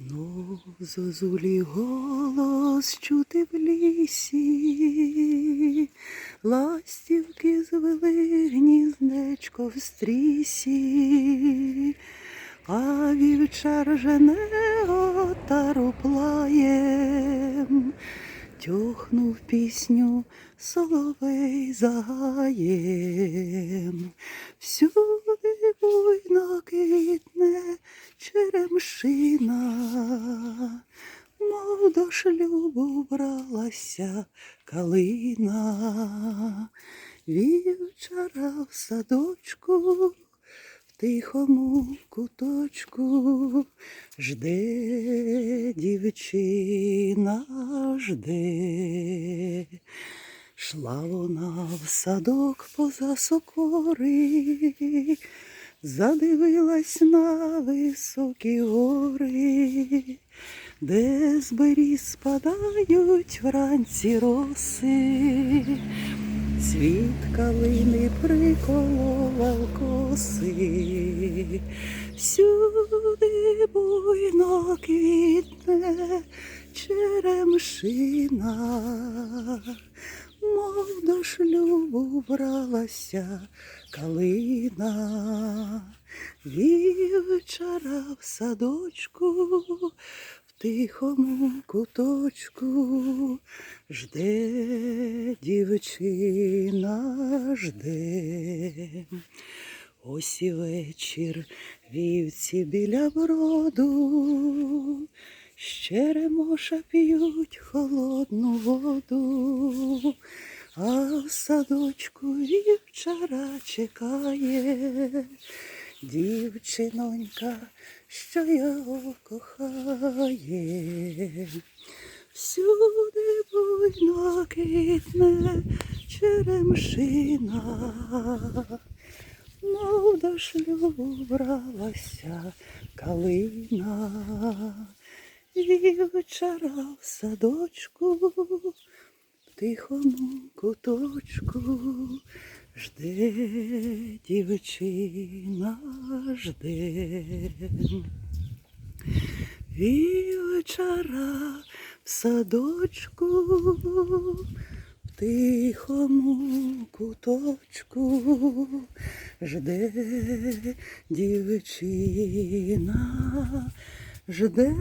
Знов зозулі голос чути в лісі, ластівки звели гніздечко в стрісі, а вівчар жене отару плаєм, тьохнув пісню соловей загаєм. Всюди шлюбу бралася калина, вівчара в садочку, в тихому куточку жде дівчина, жде. Шла вона в садок поза сокори, задивилась на високі гори, де з беріз спадають вранці роси, цвіт калини приколовав коси, всюди буйно квітне черемшина. Мов до шлюбу бралася калина, вівчара в садочку, тихому куточку жде дівчина, жде. Ось і вечір вівці біля броду, з черемоша п'ють холодну воду, а в садочку вівчара чекає дівчинонька, що його кохає. Всюди буйно квітне черемшина, мов до шлюбу калина. Вівчара в садочку, в тихому куточку жде дівчина, жде. Вівчара в садочку, в тихому куточку жде дівчина, жде.